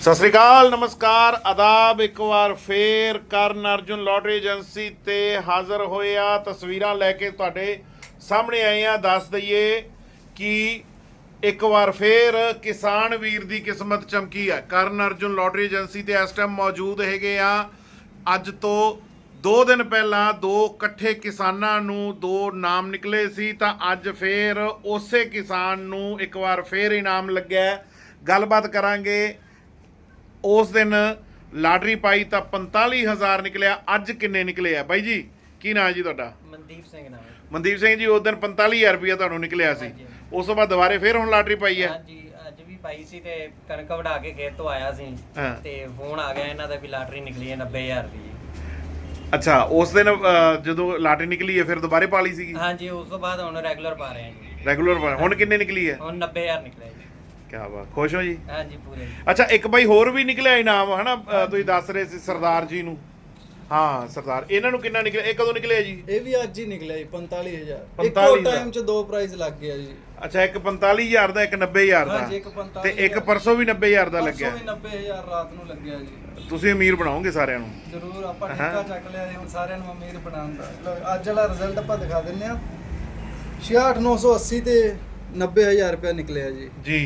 ਸਤਿ ਸ੍ਰੀ ਅਕਾਲ, ਨਮਸਕਾਰ, ਆਦਾਬ, ਇੱਕ ਵਾਰ ਫੇਰ ਕਰਨ ਅਰਜੁਨ ਲੋਟਰੀ ਏਜੰਸੀ ਤੇ ਹਾਜ਼ਰ ਹੋਏ ਆ। ਤਸਵੀਰਾਂ ਲੈ ਕੇ ਤੁਹਾਡੇ ਸਾਹਮਣੇ ਆਏ ਆ। ਦੱਸ ਦਈਏ ਕਿ ਇੱਕ ਵਾਰ ਫੇਰ ਕਿਸਾਨ ਵੀਰ ਦੀ ਕਿਸਮਤ ਚਮਕੀ ਆ ਕਰਨ ਅਰਜੁਨ ਲੋਟਰੀ ਏਜੰਸੀ ਤੇ ਇਸ ਟਾਈਮ ਮੌਜੂਦ ਹੈਗੇ ਆ। ਅੱਜ ਤੋਂ 2 ਦਿਨ ਪਹਿਲਾਂ ਦੋ ਇਕੱਠੇ ਕਿਸਾਨਾਂ ਨੂੰ ਦੋ ਨਾਮ ਨਿਕਲੇ ਸੀ, ਤਾਂ ਅੱਜ ਫੇਰ ਉਸੇ ਕਿਸਾਨ ਨੂੰ ਇੱਕ ਵਾਰ ਫੇਰ ਇਨਾਮ ਲੱਗਿਆ। ਗੱਲਬਾਤ ਕਰਾਂਗੇ ਉਸ ਦਿਨ ਲਾਟਰੀ ਪਾਈ ਤਾਂ 45000 ਨਿਕਲਿਆ ਅੱਜ ਕਿੰਨੇ ਨਿਕਲੇ ਆ? ਬਾਈ ਜੀ ਕੀ ਨਾਂ ਹੈ ਜੀ ਤੁਹਾਡਾ? ਮਨਦੀਪ ਸਿੰਘ ਨਾਮ ਹੈ। ਮਨਦੀਪ ਸਿੰਘ ਜੀ ਉਸ ਦਿਨ 45000 ਰੁਪਇਆ ਤੁਹਾਨੂੰ ਨਿਕਲਿਆ ਸੀ। ਹਾਂਜੀ। ਉਸ ਤੋਂ ਬਾਅਦ ਦੁਬਾਰੇ ਫੇਰ ਹੁਣ ਲਾਟਰੀ ਪਾਈ ਹੈ? ਹਾਂਜੀ ਅੱਜ ਵੀ ਪਾਈ ਸੀ ਤੇ ਕਣਕ ਵਢਾ ਕੇ ਖੇਤ ਤੋਂ ਆਇਆ ਸੀ। ਹਾਂ। ਤੇ ਫੋਨ ਆ ਗਿਆ ਇਹਨਾਂ ਦਾ ਵੀ ਲਾਟਰੀ ਨਿਕਲੀ ਹੈ 90000 ਦੀ। ਅੱਛਾ ਉਸ ਦਿਨ ਅਹ, ਜਦੋਂ ਲਾਟਰੀ ਨਿਕਲੀ ਹੈ ਫਿਰ ਦੁਬਾਰੇ ਪਾ ਲਈ ਸੀਗੀ? ਹਾਂਜੀ ਉਸ ਤੋਂ ਬਾਅਦ ਹੁਣ ਰੈਗੂਲਰ ਪਾ ਰਹੇ ਹਾਂ ਜੀ। ਰੈਗੂਲਰ ਹੁਣ ਕਿੰਨੇ ਨਿਕਲੀ ਹੈ? ਹੁਣ 90000 ਨਿਕਲਿਆ ਜੀ। ਕੀ ਬਾਤ ਖੁਸ਼ ਹੋ ਜੀ? ਹਾਂਜੀ ਪੂਰੇ। ਅੱਛਾ ਇੱਕ ਬਾਈ ਹੋਰ ਵੀ ਨਿਕਲਿਆ ਇਨਾਮ ਹਨਾ? ਤੁਸੀਂ ਦੱਸ ਰਹੇ ਸੀ ਸਰਦਾਰ ਜੀ ਨੂੰ। ਹਾਂ ਸਰਦਾਰ। ਇਹਨਾਂ ਨੂੰ ਕਿੰਨਾ ਨਿਕਲਿਆ? ਇਹ ਕਦੋਂ ਨਿਕਲਿਆ ਜੀ? ਇਹ ਵੀ ਅੱਜ ਹੀ ਨਿਕਲਿਆ ਜੀ 45000 45 ਇੱਕੋ ਦਾ। ਟਾਈਮ 'ਚ ਦੋ ਪ੍ਰਾਈਜ਼ ਲੱਗ ਗਿਆ ਜੀ। ਅੱਛਾ ਇੱਕ 45000 ਦਾ ਇੱਕ 90000 ਦਾ। ਹਾਂਜੀ, ਇੱਕ 45,000 ਤੇ ਇੱਕ ਪਰਸੋਂ ਵੀ 90000 ਦਾ ਲੱਗਿਆ। ਪਰਸੋਂ ਵੀ 90000 ਰਾਤ ਨੂੰ ਲੱਗਿਆ ਜੀ। ਤੁਸੀਂ ਅਮੀਰ ਬਣਾਓਗੇ ਸਾਰਿਆਂ ਨੂੰ? ਜ਼ਰੂਰ ਆਪਾਂ ਟਿੱਕਾ ਚੱਕ ਲਿਆ ਜੀ ਹੁਣ ਸਾਰਿਆਂ ਨੂੰ ਅਮੀਰ ਬਣਾਉਣ ਦਾ। ਲਓ, ਅੱਜ ਵਾਲਾ ਰਿਜ਼ਲਟ ਆਪਾਂ ਦਿਖਾ ਦਿੰਨੇ ਆ 66980 ਤੇ 90000 ਰੁਪਏ ਨਿਕਲਿਆ ਜੀ। ਜੀ।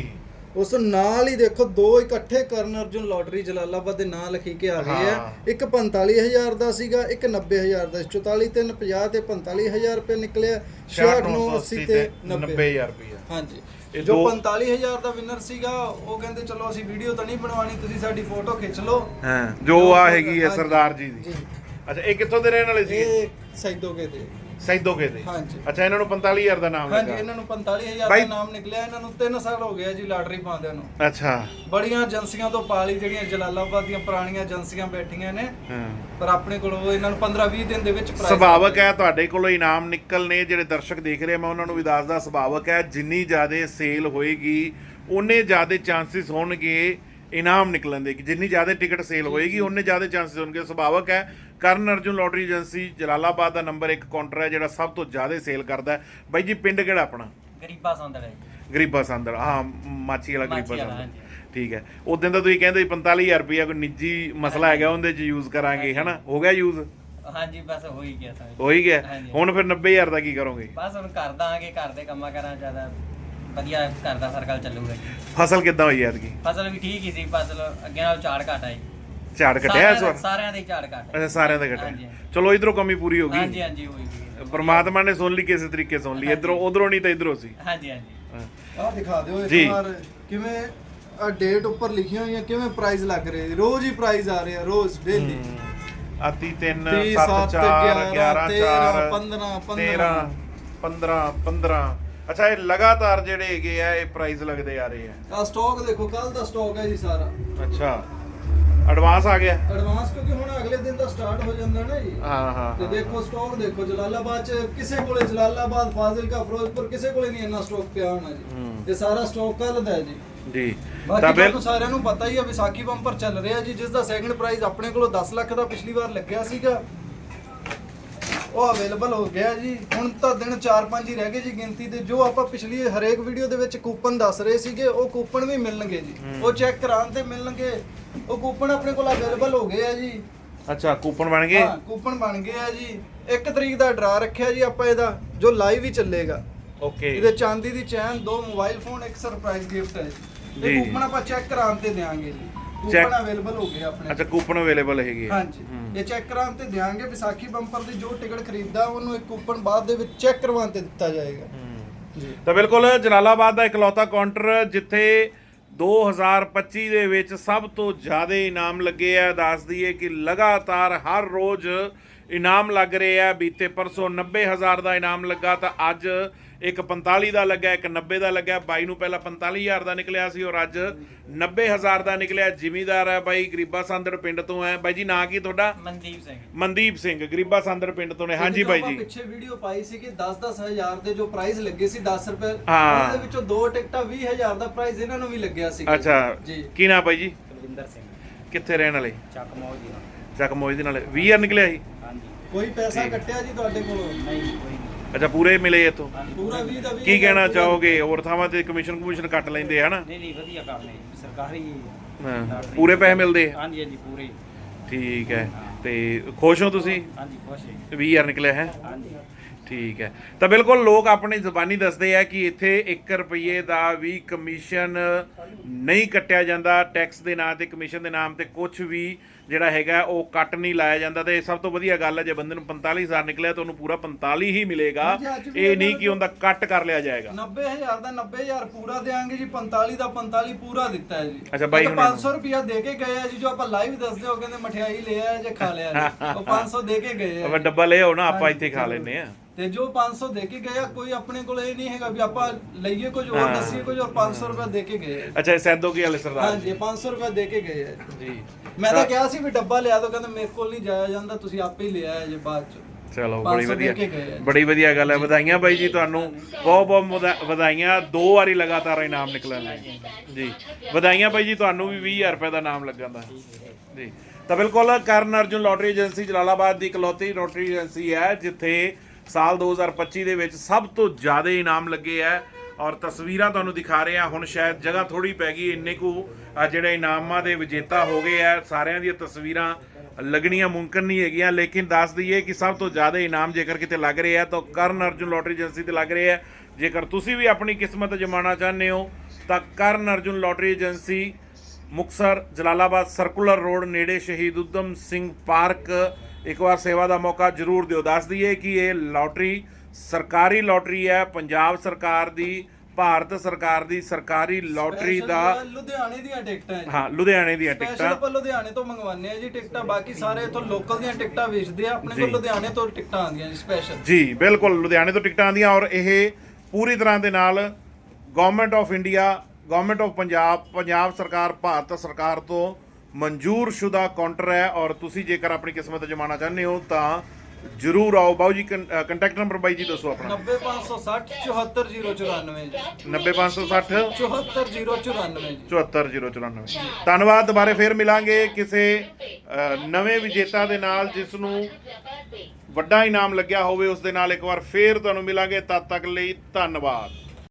ਉਸ ਨਾਲ ਹੀ ਦੇਖੋ ਦੋ ਇਕੱਠੇ ਕਰਨ ਅਰਜੁਨ ਲੋਟਰੀ ਜਲਾਲਾਬਾਦ ਦੇ ਨਾਂ ਲਿਖੀ ਕੇ ਆ ਗਏ ਆ। ਇੱਕ 45000 ਦਾ ਸੀਗਾ ਇੱਕ 90000 ਦਾ 44 ਤੇ 50 ਤੇ 45000 ਰੁਪਏ ਨਿਕਲਿਆ 66980 ਤੇ 90 90000 ਰੁਪਇਆ ਹਾਂਜੀ। ਜੋ ਦੋ- 45000 ਦਾ ਵਿਨਰ ਸੀਗਾ ਉਹ ਕਹਿੰਦੇ ਚਲੋ ਅਸੀਂ ਵੀਡੀਓ ਤਾਂ ਨਹੀਂ ਬਣਵਾਣੀ ਤੁਸੀਂ ਸਾਡੀ ਫੋਟੋ ਖਿੱਚ ਲਓ। ਹਾਂ ਜੋ ਆ ਹੈਗੀ ਹੈ। ਸਰਦਾਰ ਜੀ ਦੀ। ਅੱਛਾ ਇਹ ਕਿੱਥੋਂ ਦੇ ਰਹਿਣ ਵਾਲੇ ਸੀ ਇਹ ਸੈਦੋਗੇ ਦੇ। ਸੈਦੋਕੇ ਦੇ। ਹਾਂਜੀ। ਅੱਛਾ ਇਹਨਾਂ ਨੂੰ 45000 ਦਾ ਨਾਮ ਹਾਂਜੀ ਲੱਗਾ। ਇਹਨਾਂ ਨੂੰ 45000 ਬਾਈ- ਦਾ ਨਾਮ ਨਿਕਲਿਆ। ਇਹਨਾਂ ਨੂੰ 3 ਸਾਲ ਹੋ ਗਏ ਆ ਜੀ ਲਾਟਰੀ ਪਾਉਂਦਿਆਂ ਨੂੰ। ਅੱਛਾ। ਬੜੀਆਂ ਏਜੰਸੀਆਂ ਤੋਂ ਪਾਲੀ ਜਿਹੜੀਆਂ ਜਲਾਲਾਬਾਦ ਦੀਆਂ ਪੁਰਾਣੀਆਂ ਏਜੰਸੀਆਂ ਬੈਠੀਆਂ ਨੇ। ਹਾਂ। ਪਰ ਆਪਣੇ ਕੋਲ ਉਹ ਇਹਨਾਂ ਨੂੰ 15-20 ਦਿਨ ਦੇ ਵਿੱਚ prize ਸੁਭਾਵਕ ਹੈ ਤੁਹਾਡੇ ਕੋਲੋਂ ਇਨਾਮ ਨਿਕਲਨੇ ਜਿਹੜੇ ਦਰਸ਼ਕ ਦੇਖ ਰਹੇ ਆ, ਮੈਂ ਉਹਨਾਂ ਨੂੰ ਵੀ ਦੱਸਦਾ ਸੁਭਾਵਕ ਹੈ ਜਿੰਨੀ ਜ਼ਿਆਦਾ ਸੇਲ ਹੋਏਗੀ ਉਨੇ ਜ਼ਿਆਦਾ ਚਾਂਸਸ ਹੋਣਗੇ ਇਨਾਮ ਨਿਕਲਣ ਦੇ। ਕਿ ਜਿੰਨੀ ਜ਼ਿਆਦਾ ਟਿਕਟ ਸੇਲ ਹੋਏਗੀ ਉਨੇ ਜ਼ਿਆਦਾ ਚਾਂਸਸ ਹੋਣਗੇ। ਸੁਭਾਵਕ ਹੈ ਕਰਨ ਅਰਜੁਨ ਲੋਟਰੀ ਏਜੰਸੀ ਜਲਾਲਾਬਾਦ ਦਾ ਨੰਬਰ 1 ਕਾਊਂਟਰ ਹੈ ਜਿਹੜਾ ਸਭ ਤੋਂ ਜ਼ਿਆਦਾ ਸੇਲ ਕਰਦਾ ਹੈ। ਬਾਈ ਜੀ ਪਿੰਡ ਕਿਹੜਾ ਆਪਣਾ? ਗਰੀਬਾ ਸੰਦੜ ਹੈ ਜੀ। ਗਰੀਬਾ ਸੰਦਰ ਹਾਂ ਮਾਚੀ ਵਾਲਾ ਗਰੀਬਾ ਮਾਚੀ ਵਾਲਾ, ਸੰਦਰ। ਠੀਕ ਹੈ। ਉਸ ਦਿਨ ਤਾਂ ਤੁਸੀਂ ਕਹਿੰਦੇ ਸੀ 45000 ਰੁਪਇਆ ਕੋਈ ਨਿੱਜੀ ਮਸਲਾ ਹੈਗਾ ਉਹਦੇ 'ਚ ਯੂਜ਼ ਕਰਾਂਗੇ ਹਨਾ? ਹੋ ਗਿਆ ਯੂਜ਼ ਹਾਂਜੀ ਬਸ ਹੋ ਹੀ ਗਿਆ ਤਾਂ। ਹੋ ਹੀ ਗਿਆ। ਹਾਂਜੀ। ਹੁਣ ਫਿਰ 90000 ਦਾ ਕੀ ਕਰੋਗੇ? ਬਸ ਹੁਣ ਘਰ ਦਾ ਆਗੇ ਘਰ ਦੇ ਕੰਮਾਂ ਕਰਾਂ ਜ਼ਿਆਦਾ ਵਧੀਆ ਘਰ ਦਾ ਸਰਕਲ ਚੱਲੂਗਾ ਜੀ। ਫਸਲ ਕਿੱਦਾਂ ਹੋਈ ਐਤਕੀ? ਫਸਲ ਵੀ ਠੀਕ ਹੀ ਸੀ ਫਸਲ ਅੱਗੇ ਨਾਲ ਝਾੜ ਘਟ ਆਈ। ਝਾੜ ਘਟਿਆ ਇਸ ਸਾਰਿਆਂ ਵਾਰ? ਦਾ- ਸਾਰਿਆਂ ਦੇ ਝਾੜ ਘਟ ਅੱਛਾ ਸਾਰਿਆਂ ਦਾ ਹਾਂਜੀ। ਚਲੋ ਇਧਰੋਂ ਕਮੀ ਪੂਰੀ ਹੋ ਹਾਂਜੀ ਗਈ। ਹਾਂਜੀ ਹੋਈ ਗਈ। ਪਰਮਾਤਮਾ ਨੇ ਸੁਣ ਲਈ ਕਿਸੇ ਤਰੀਕੇ ਸੁਣ ਲਈ। ਇਧਰੋਂ ਉਧਰੋਂ ਨਹੀਂ ਤਾਂ ਇਧਰੋਂ ਸੀ ਹਾਂਜੀ ਹਾਂਜੀ। ਆਹ ਦਿਖਾ ਦਿਓ ਜੀ। ਇਸ ਵਾਰ ਕਿਵੇਂ ਆ ਡੇਟ ਉੱਪਰ ਲਿਖੀਆਂ ਹੋਈਆਂ ਕਿਵੇਂ ਪ੍ਰਾਈਜ਼ ਲੱਗ ਰਹੇ? ਰੋਜ਼ ਹੀ ਪ੍ਰਾਈਜ਼ ਆ ਰਹੇ ਆ ਰੋਜ਼ ਡੇਲੀ ਆਤੀ 3 ਤੀਹ, 7 ਸੱਤ, 4 ਗਿਆਰਾਂ, 11 4 ਤੇਰਾਂ, ਪੰਦਰਾਂ, 13 15 15 ਅੱਛਾ ਇਹ ਲਗਾਤਾਰ ਜਿਹੜੇ ਹੈਗੇ ਆ ਇਹ ਪ੍ਰਾਈਸ ਲੱਗਦੇ ਆ ਰਹੇ ਆ। ਆ ਸਟਾਕ ਦੇਖੋ ਕੱਲ ਦਾ ਸਟਾਕ ਹੈ ਜੀ ਸਾਰਾ। ਅੱਛਾ। ਐਡਵਾਂਸ ਆ ਗਿਆ। ਐਡਵਾਂਸ ਕਿਉਂਕਿ ਹੁਣ ਅਗਲੇ ਦਿਨ ਦਾ ਸਟਾਰਟ ਹੋ ਜਾਂਦਾ ਨਾ ਜੀ। ਹਾਂ ਹਾਂ ਤੇ ਦੇਖੋ ਸਟਾਕ ਦੇਖੋ ਜਲਾਲਾਬਾਦ ਚ ਕਿਸੇ ਕੋਲੇ ਜਲਾਲਾਬਾਦ ਫਾਜ਼ਿਲਕਾ ਫਿਰੋਜ਼ਪੁਰ ਕਿਸੇ ਕੋਲੇ ਨਹੀਂ ਇੰਨਾ ਸਟਾਕ ਪਿਆ ਹੋਣਾ ਹੂੰ। ਜੀ ਇਹ ਸਾਰਾ ਸਟਾਕ ਕੱਲ ਦਾ ਹੈ ਜੀ। ਜੀ। ਬਾਕੀ ਤਾਂ ਬਿਲ ਤੁਹਾਨੂੰ ਸਾਰਿਆਂ ਨੂੰ ਪਤਾ ਹੀ ਆ ਵਿਸਾਖੀ ਬੰਪਰ ਚੱਲ ਰਿਹਾ ਜੀ ਜਿਸ ਦਾ ਸੈਕੰਡ ਪ੍ਰਾਈਜ਼ ਆਪਣੇ ਕੋਲੋਂ 10 ਲੱਖ ਦਾ ਪਿਛਲੀ ਵਾਰ ਲੱਗਿਆ ਸੀਗਾ। ਉਹ ਅਵੇਲੇਬਲ ਹੋ ਗਿਆ ਜੀ। ਹੁਣ ਤਾਂ ਦਿਨ 4-5 ਹੀ ਰਹਿ ਗਏ ਜੀ ਗਿਣਤੀ ਦੇ। ਜੋ ਆਪਾਂ ਪਿਛਲੀ ਹਰੇਕ ਵੀਡੀਓ ਦੇ ਵਿੱਚ ਕੂਪਨ ਦੱਸ ਰਹੇ ਸੀਗੇ ਉਹ ਕੂਪਨ ਵੀ ਮਿਲਣਗੇ ਜੀ। ਉਹ ਚੈੱਕ ਕਰਾਉਣ ਤੇ ਮਿਲਣਗੇ। ਉਹ ਕੂਪਨ ਆਪਣੇ ਕੋਲ ਅਵੇਲੇਬਲ ਹੋ ਗਏ ਆ ਜੀ। ਅੱਛਾ ਕੂਪਨ ਬਣ ਗਏ? ਹਾਂ ਕੂਪਨ ਬਣ ਗਏ ਆ ਜੀ। 1 ਤਰੀਕ ਦਾ ਡਰਾ ਰੱਖਿਆ ਜੀ ਆਪਾਂ ਇਹਦਾ ਜੋ ਲਾਈਵ ਹੀ ਚੱਲੇਗਾ। ਓਕੇ ਇਹਦੇ ਚਾਂਦੀ ਦੀ ਚੈਨ ਦੋ ਮੋਬਾਈਲ ਫੋਨ ਇੱਕ ਸਰਪ੍ਰਾਈਜ਼ ਗਿਫਟ ਹੈ ਜੀ। ਇਹ ਕੂਪਨ ਆਪਾਂ ਚੈੱਕ ਕਰਾਉਣ ਤੇ ਦੇਾਂਗੇ ਜੀ। Check- ਕੂਪਨ ਅਵੇਲੇਬਲ ਹੋ ਗਏ ਆਪਣੇ ਅੱਛਾ ਕੂਪਨ ਅਵੇਲੇਬਲ ਹੈਗੇ ਆ। ਹਾਂਜੀ। ਇਹ ਚੈੱਕ ਕਰਾਉਣ ਤੇ ਦੇਾਂਗੇ ਵਿਸਾਖੀ ਬੰਪਰ ਦੀ ਜੋ ਟਿਕਟ ਖਰੀਦਦਾ ਉਹਨੂੰ ਇੱਕ ਕੂਪਨ ਬਾਅਦ ਦੇ ਵਿੱਚ ਚੈੱਕ ਕਰਵਾਉਣ ਤੇ ਦਿੱਤਾ ਜਾਏਗਾ। ਜੀ ਤਾਂ ਬਿਲਕੁਲ ਜਲਾਲਾਬਾਦ ਦਾ ਇਕਲੌਤਾ ਕਾਊਂਟਰ ਜਿੱਥੇ 2025 ਦੇ ਵਿੱਚ ਸਭ ਤੋਂ ਜ਼ਿਆਦਾ ਇਨਾਮ ਲੱਗੇ ਆ ਦੱਸ ਦਈਏ ਕਿ ਲਗਾਤਾਰ ਹਰ ਰੋਜ਼ ਇਨਾਮ ਲੱਗ ਰਹੇ ਆ ਬੀਤੇ ਪਰਸੋਂ 90000 ਦਾ ਇਨਾਮ ਲੱਗਾ ਤਾਂ ਅੱਜ ਇੱਕ 45 ਦਾ ਲੱਗਾ ਇੱਕ 90 ਦਾ ਲੱਗਾ। ਬਾਈ ਨੂੰ ਪਹਿਲਾਂ 45000 ਦਾ ਨਿਕਲਿਆ ਸੀ ਔਰ ਅੱਜ 90000 ਦਾ ਨਿਕਲਿਆ। ਜ਼ਿਮੀਦਾਰ ਹੈ ਬਾਈ ਗਰੀਬਾ ਸੰਦੜ ਪਿੰਡ ਤੋਂ ਹੈ। ਬਾਈ ਜੀ ਨਾਂ ਕੀ ਤੁਹਾਡਾ? ਮਨਦੀਪ ਸਿੰਘ। ਮਨਦੀਪ ਸਿੰਘ ਗਰੀਬਾ ਸੰਦੜ ਪਿੰਡ ਤੋਂ ਨੇ। ਹਾਂਜੀ ਬਾਈ ਜੀ। ਪਿੱਛੇ ਵੀਡੀਓ ਪਾਈ ਸੀ ਕਿ 10-10 ਹਜ਼ਾਰ ਦੇ ਜੋ ਪ੍ਰਾਈਜ਼ ਲੱਗੇ ਸੀ 10 ਰੁਪਏ। ਉਹਦੇ ਵਿੱਚੋਂ ਦੋ ਟਿਕਟਾਂ 20 ਹਜ਼ਾਰ ਦਾ ਪ੍ਰਾਈਜ਼ ਇਹਨਾਂ ਨੂੰ ਵੀ ਲੱਗਿਆ ਸੀ। ਅੱਛਾ। ਜੀ। ਕੀ ਨਾਂ ਬਾਈ ਜੀ? ਕੁਲਵਿੰਦਰ ਸਿੰਘ। ਕਿੱਥੇ ਰਹਿਣ ਵਾਲੇ? ਚੱਕ ਮੌਜ ਦੀ ਚੱਕ ਮੋਜ ਦੇ ਨਾਲ। 20000 ਨਿਕਲਿਆ ਸੀ? ਹਾਂਜੀ। ਕੋਈ ਪੈਸਾ ਕੱਟਿਆ ਜੀ ਤੁਹਾਡੇ ਕੋਲੋਂ? ਨਹੀਂ ਕੋਈ ਅੱਛਾ ਪੂਰੇ ਮਿਲੇ ਇੱਥੋਂ? ਪੂਰਾ 20 ਦਾ 20 ਕੀ ਕਹਿਣਾ ਚਾਹੋਗੇ? ਹੋਰ ਥਾਵਾਂ ਤੇ ਕਮਿਸ਼ਨ ਕਮਿਸ਼ਨ ਕੱਟ ਲੈਂਦੇ ਹਨਾ? ਨਹੀਂ ਨਹੀਂ ਵਧੀਆ ਕੰਮ ਹੈ ਸਰਕਾਰੀ ਹਾਂ, ਪੂਰੇ ਪੈਸੇ ਮਿਲਦੇ ਆ? ਹਾਂਜੀ ਹਾਂਜੀ ਪੂਰੇ। ਠੀਕ ਹੈ। ਤੇ ਖੁਸ਼ ਹੋ ਤੁਸੀਂ? ਹਾਂਜੀ ਖੁਸ਼ ਹੈ। 20000 ਨਿਕਲਿਆ ਹੈ? ਹਾਂਜੀ। ਠੀਕ ਹੈ। ਤਾਂ ਬਿਲਕੁਲ ਲੋਕ ਆਪਣੀ ਜ਼ੁਬਾਨੀ ਦੱਸਦੇ ਆ ਕਿ ਇੱਥੇ 1 ਰੁਪਏ ਦਾ ਵੀ ਕਮਿਸ਼ਨ ਨਹੀਂ ਕੱਟਿਆ ਜਾਂਦਾ। ਟੈਕਸ ਦੇ ਨਾਂ ਤੇ ਕਮਿਸ਼ਨ ਦੇ ਨਾਮ ਤੇ ਕੁਝ ਵੀ ਜਿਹੜਾ ਹੈਗਾ ਉਹ ਕੱਟ ਨਹੀਂ ਲਾਇਆ ਜਾਂਦਾ ਤੇ ਸਭ ਤੋਂ ਵਧੀਆ ਗੱਲ ਹੈ ਜੇ ਬੰਦੇ ਨੂੰ 45000 ਨਿਕਲਿਆ ਤਾਂ ਉਹਨੂੰ ਪੂਰਾ 45 ਹੀ ਮਿਲੇਗਾ ਇਹ ਨਹੀਂ ਕਿ ਉਹਦਾ ਕੱਟ ਕਰ ਲਿਆ ਜਾਏਗਾ 90000 ਦਾ 90000 ਪੂਰਾ ਦੇਾਂਗੇ ਜੀ 45 ਦਾ 45 ਪੂਰਾ ਦਿੱਤਾ ਹੈ ਜੀ ਅੱਛਾ, ਬਾਈ ਹੁਣਾਂ ਨੂੰ। 500 ਰੁਪਿਆ ਦੇ ਕੇ ਗਏ ਆ ਜੀ ਜੋ ਆਪਾਂ ਲਾਈਵ ਦੱਸਦੇ ਹੋ ਕਹਿੰਦੇ ਮਠਿਆਈ ਲੈ ਆਇਆ ਜੇ ਖਾ ਲਿਆ। ਉਹ 500 ਦੇ ਕੇ ਗਏ ਆ। ਡੱਬਾ ਲੈ ਆਓ ਨਾ ਆਪਾਂ ਇੱਥੇ ਖਾ। ਲੈਨੇ ਆ ਤੇ ਜੋ 500 ਦੇ ਕੇ ਗਏ ਆ ਕੋਈ ਆਪਣੇ ਕੋਲ ਇਹ ਨਹੀਂ ਹੈਗਾ ਵੀ ਆਪਾਂ ਲਈਏ ਕੁਝ ਹੋਰ। ਦੱਸੀਏ ਕੁਝ ਹੋਰ 500 ਰੁਪਏ ਦੇ ਕੇ ਗਏ। ਅੱਛਾ ਸੈਦੋ ਕੀ ਵਾਲੇ ਸਰਦਾਰ ਹਾਂਜੀ 500 ਰੁਪਏ ਦੇ ਕੇ ਗਏ। ਜੀ ਮੈਂ ਤਾਂ ਕਿਹਾ ਸੀ ਵੀ ਡੱਬਾ ਲਿਆ ਦੋ ਕਹਿੰਦੇ ਮੇਰੇ ਕੋਲ ਨਹੀਂ ਜਾਇਆ ਜਾਂਦਾ ਤੁਸੀਂ ਆਪੇ ਹੀ ਲੈ ਆਇਆ ਜੇ ਬਾਅਦ ਚ। ਚਲੋ 500 ਬੜੀ ਵਧੀਆ। ਬੜੀ ਵਧੀਆ ਗੱਲ ਹੈ। ਵਧਾਈਆਂ ਬਾਈ ਜੀ ਤੁਹਾਨੂੰ। ਬਹੁਤ ਬਹੁਤ ਵਧਾਈਆਂ। ਦੋ ਵਾਰੀ ਲਗਾਤਾਰ ਇਨਾਮ ਨਿਕਲਣ ਲਈ ਜੀ। ਵਧਾਈਆਂ ਬਾਈ ਜੀ ਤੁਹਾਨੂੰ ਵੀ 20000 ਰੁਪਏ ਦਾ ਇਨਾਮ ਲੱਗਣ ਦਾ। ਜੀ। ਤਾਂ ਬਿਲਕੁਲ ਕਰਨ ਅਰਜੁਨ ਲੋਟਰੀ ਏਜੰਸੀ ਜਲਾਲਾਬਾਦ ਦੀ ਇਕਲੌਤੀ ਲੋਟਰੀ ਏਜੰਸੀ ਹੈ ਜਿੱਥੇ ਸਾਲ 2025 ਦੇ ਵਿੱਚ ਸਭ ਤੋਂ ਜ਼ਿਆਦਾ ਇਨਾਮ ਲੱਗੇ ਹੈ। ਔਰ ਤਸਵੀਰਾਂ ਤੁਹਾਨੂੰ ਦਿਖਾ ਰਹੇ ਹਾਂ। ਹੁਣ ਸ਼ਾਇਦ ਜਗ੍ਹਾ ਥੋੜੀ ਪੈ ਗਈ, ਇੰਨੇ ਕੁ ਜਿਹੜੇ ਇਨਾਮਾਂ ਦੇ ਵਿਜੇਤਾ ਹੋ ਗਏ ਆ, ਸਾਰਿਆਂ ਦੀਆਂ ਤਸਵੀਰਾਂ ਲੱਗਣੀਆਂ ਮੁਮਕਿਨ ਨਹੀਂ ਹੈਗੀਆਂ, ਲੇਕਿਨ ਦੱਸ ਦਈਏ ਕਿ ਸਭ ਤੋਂ ਜ਼ਿਆਦਾ ਇਨਾਮ ਜੇਕਰ ਕਿਤੇ ਲੱਗ ਰਹੇ ਆ, ਤਾਂ ਕਰਨ ਅਰਜੁਨ ਲੋਟਰੀ ਏਜੰਸੀ ਤੇ ਲੱਗ ਰਹੇ ਆ। ਜੇਕਰ ਤੁਸੀਂ ਵੀ ਆਪਣੀ ਕਿਸਮਤ ਜਮਾਣਾ ਚਾਹੁੰਦੇ ਹੋ, ਤਾਂ Karan Arjun lottery agency Muktsar Jalalabad circular road ਨੇੜੇ ਸ਼ਹੀਦ ਉਦਮ ਸਿੰਘ ਪਾਰਕ, ਇੱਕ ਵਾਰ ਸੇਵਾ ਦਾ ਮੌਕਾ ਜ਼ਰੂਰ ਦਿਓ। ਦੱਸ ਦਈਏ ਕਿ ਇਹ ਲੋਟਰੀ ਸਰਕਾਰੀ ਲੋਟਰੀ ਹੈ ਪੰਜਾਬ ਸਰਕਾਰ ਦੀ ਭਾਰਤ ਸਰਕਾਰ ਦੀ ਸਰਕਾਰੀ ਲੋਟਰੀ ਦਾ ਲੁਧਿਆਣੇ ਦੀਆਂ ਟਿਕਟਾਂ ਹੈ ਲੁਧਿਆਣੇ ਦੀਆਂ ਸਪੈਸ਼ਲ ਟਿਕਟਾਂ। ਆਪਾਂ ਲੁਧਿਆਣੇ ਤੋਂ ਮੰਗਵਾਉਂਦੇ ਆ ਜੀ ਟਿਕਟਾਂ ਬਾਕੀ ਸਾਰੇ ਇਥੋਂ ਲੋਕਲ ਦੀਆਂ ਟਿਕਟਾਂ ਵੇਚਦੇ ਆ ਆਪਣੇ ਕੋਲ। ਲੁਧਿਆਣੇ ਤੋਂ ਟਿਕਟਾਂ ਆਉਂਦੀਆਂ ਜੀ ਸਪੈਸ਼ਲ ਜੀ ਬਿਲਕੁਲ ਲੁਧਿਆਣੇ ਤੋਂ ਟਿਕਟਾਂ ਆਉਂਦੀਆਂ ਔਰ ਇਹ ਪੂਰੀ ਤਰ੍ਹਾਂ ਦੇ ਨਾਲ government of India government of Punjab Punjab ਸਰਕਾਰ ਭਾਰਤ ਸਰਕਾਰ ਤੋਂ ਮਨਜ਼ੂਰ ਸ਼ੁਦਾ ਕਾਊਂਟਰ ਹੈ ਔਰ ਤੁਸੀਂ ਜੇਕਰ ਆਪਣੀ ਕਿਸਮਤ ਜਮਾਣਾ ਚਾਹੁੰਦੇ ਹੋ ਤਾਂ ਜਰੂਰ ਆਓ ਬਾਊ ਜੀ ਕੰਟੈਕਟ ਨੰਬਰ ਬਾਈ ਜੀ ਦੱਸੋ ਆਪਣਾ। 90560 74094 ਜੀ। 90560 74094 ਜੀ। 74094 ਧੰਨਵਾਦ ਦੁਬਾਰੇ ਫੇਰ ਮਿਲਾਂਗੇ ਕਿਸੇ ਨਵੇਂ ਵਿਜੇਤਾ ਦੇ ਨਾਲ ਜਿਸ ਨੂੰ ਵੱਡਾ ਇਨਾਮ ਲੱਗਿਆ ਹੋਵੇ ਉਸ ਦੇ ਨਾਲ ਇੱਕ ਵਾਰ ਫੇਰ ਤੁਹਾਨੂੰ ਮਿਲਾਂਗੇ। ਤਦ ਤੱਕ ਲਈ ਧੰਨਵਾਦ।